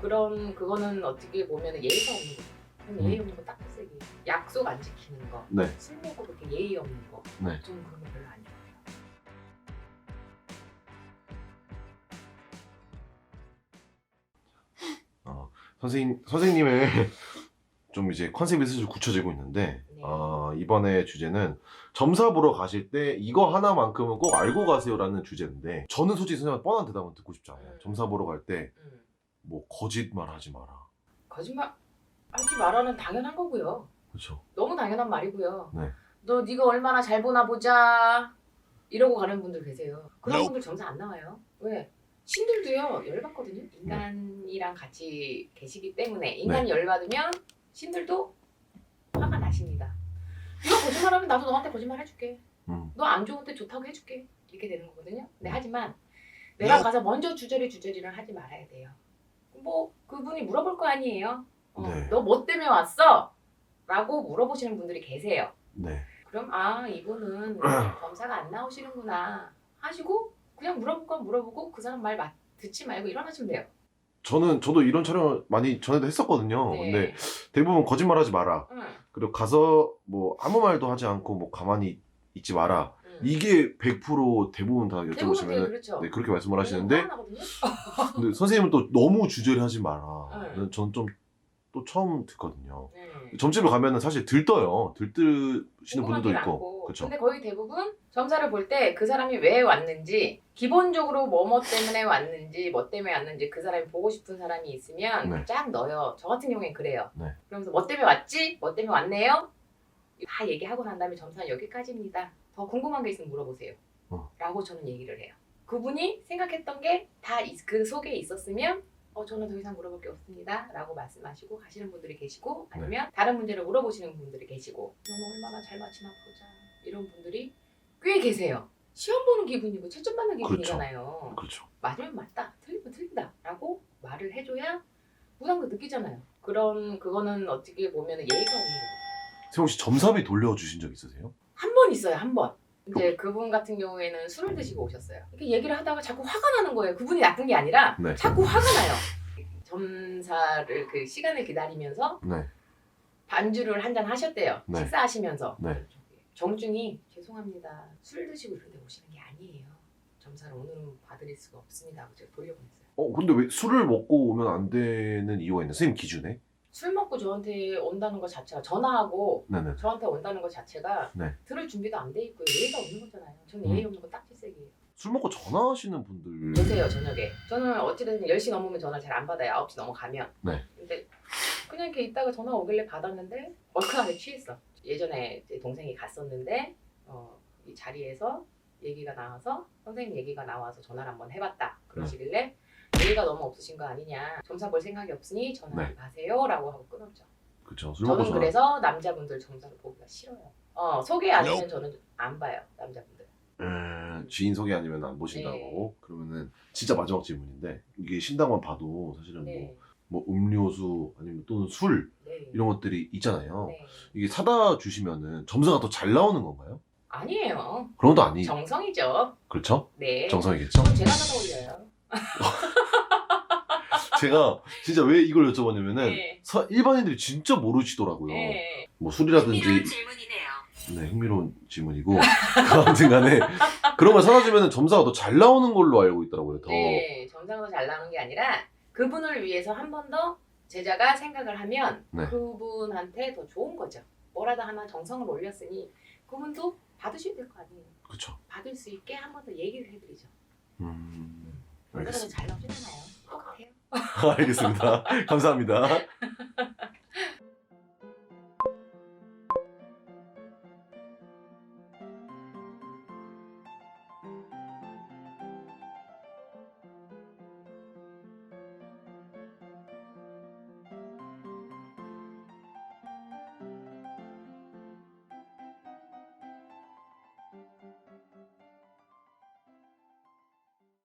그런 그거는 어떻게 보면 예의가 없는 거. 그냥 예의 음. 없는 거딱 쓰기. 약속 안 지키는 거. 네. 술 먹고 그렇게 예의 없는 거. 네. 저는 그런 거 별로 안 좋아해요. 선생님 선생님의 좀 이제 컨셉이 슬슬 굳혀지고 있는데 네. 어, 이번에 주제는 점사 보러 가실 때 이거 하나만큼은 꼭 알고 가세요라는 주제인데 저는 솔직히 선생님 뻔한 대답은 듣고 싶지 않아요. 음. 점사 보러 갈 때 뭐 음. 거짓말 하지 마라. 거짓말 하지 말아는 당연한 거고요. 그렇죠. 너무 당연한 말이고요. 네. 너 네가 얼마나 잘 보나 보자 이러고 가는 분들 계세요. 그런 분들 점수 안 나와요. 왜? 신들도요 열받거든요. 인간이랑 같이 계시기 때문에 인간이 열받으면 신들도 화가 나십니다. 네가 거짓말하면 나도 너한테 거짓말 해줄게. 음. 너안 좋은데 좋다고 해줄게. 이렇게 되는 거거든요. 네, 하지만 내가 가서 먼저 주저리 주저리를 하지 말아야 돼요. 뭐 그분이 물어볼 거 아니에요. 어, 네. 너 뭐 때문에 왔어? 라고 물어보시는 분들이 계세요. 네. 그럼 아 이분은 검사가 안 나오시는구나 하시고 그냥 물어볼 건 물어보고 그 사람 말 마- 듣지 말고 일어나시면 돼요. 저는 저도 이런 촬영을 많이 전에도 했었거든요. 네. 근데 대부분 거짓말하지 마라. 응, 그리고 가서 뭐 아무 말도 하지 않고 뭐 가만히 있지 마라. 응. 이게 100% 대부분 다 여쭤보시면 그렇죠. 네, 그렇게 말씀을 하시는데 나거든요? 근데 선생님은 또 너무 주저리 하지 마라. 네. 저는 좀또 처음 듣거든요. 네. 점집을 가면은 사실 들떠요. 들뜨시는 분들도 있고. 않고. 그렇죠. 근데 거의 대부분 점사를 볼 때 그 사람이 왜 왔는지 기본적으로 뭐뭐 때문에 왔는지 뭐 때문에 왔는지 그 사람이 보고 싶은 사람이 있으면 네. 쫙 넣어요. 저 같은 경우엔 그래요. 네. 그러면서 뭐 때문에 왔지? 뭐 때문에 왔네요? 다 얘기하고 난 다음에 점사는 여기까지입니다. 더 궁금한 게 있으면 물어보세요. 어. 라고 저는 얘기를 해요. 그분이 생각했던 게 다 그 속에 있었으면 어, 저는 더 이상 물어볼 게 없습니다. 라고 말씀하시고 가시는 분들이 계시고 네. 아니면 다른 문제를 물어보시는 분들이 계시고 너는 얼마나 잘 맞히나 보자. 이런 분들이 꽤 계세요. 시험 보는 기분이고 채점 받는 기분이잖아요. 그렇죠. 맞으면 맞다, 틀리면 틀리다 라고 말을 해줘야 부담도 느끼잖아요. 그런 그거는 어떻게 보면 예의가 없는 거예요. 세용 씨 점삽이 돌려주신 적 있으세요? 한 번 있어요, 한 번. 이제 그분 같은 경우에는 술을 드시고 오셨어요. 이렇게 얘기를 하다가 자꾸 화가 나는 거예요. 그분이 나쁜 게 아니라 네. 자꾸 화가 나요. 점사를 그 시간을 기다리면서 네. 반주를 한 잔 하셨대요. 네. 식사하시면서. 네. 정중히 죄송합니다. 술 드시고 이런데 오시는 게 아니에요. 점사를 오늘은 봐드릴 수가 없습니다. 하고 제가 돌려보냈어요. 어 근데 왜 술을 먹고 오면 안 되는 이유가 있나요? 선생님 기준에? 술 먹고 저한테 온다는 것 자체가 전화하고 네네. 저한테 온다는 것 자체가 네. 들을 준비도 안 돼 있고 예의가 없는 거잖아요. 저는 음. 예의 없는 거 딱지색이에요. 술 먹고 전화하시는 분들 계세요 저녁에. 저는 어찌됐든 10시 넘으면 전화 잘 안 받아요. 9시 넘어가면. 네. 근데 그냥 이렇게 있다가 전화 오길래 받았는데 얼큰하게 취했어. 예전에 제 동생이 갔었는데 어, 이 자리에서 얘기가 나와서 선생님 얘기가 나와서 전화를 한번 해봤다. 그러시길래 예의가 너무 없으신 거 아니냐. 점사 볼 생각이 없으니 전화를 네. 마세요 라고 하고 끊었죠. 그쵸 술 먹고 저는 전화 그래서 남자분들 점사를 보기가 싫어요. 어 소개 아니면 저는 안 봐요 남자분들. 에, 지인 소개 아니면 안 보신다고 네. 그러면은 진짜 마지막 질문인데 이게 신당만 봐도 사실은 네, 뭐, 뭐 음료수 아니면 또는 술 네, 이런 것들이 있잖아요 네. 이게 사다 주시면은 점수가 더 잘 나오는 건가요? 아니에요. 그런 것도 아니 정성이죠. 그렇죠? 네. 정성이겠죠? 그럼 제가 사다 올려요. 제가 진짜 왜 이걸 여쭤봤냐면은 네. 서- 일반인들이 진짜 모르시더라고요 네. 뭐 술이라든지 흥미로운 질문이네요. 네, 흥미로운 질문이고 아무튼 간에 그런 걸 사다 주면은 점수가 더 잘 나오는 걸로 알고 있더라고요 더 네, 점상도 잘 나오는 게 아니라 그분을 위해서 한 번 더 제자가 생각을 하면 네. 그분한테 더 좋은 거죠. 뭐라도 하나 정성을 올렸으니 그분도 받으셔야 될 거 아니에요. 그쵸 받을 수 있게 한 번 더 얘기를 해드리죠. 음, 얼마나 알겠습니다 잘 나오시잖아요. 똑같아요. 알겠습니다. 감사합니다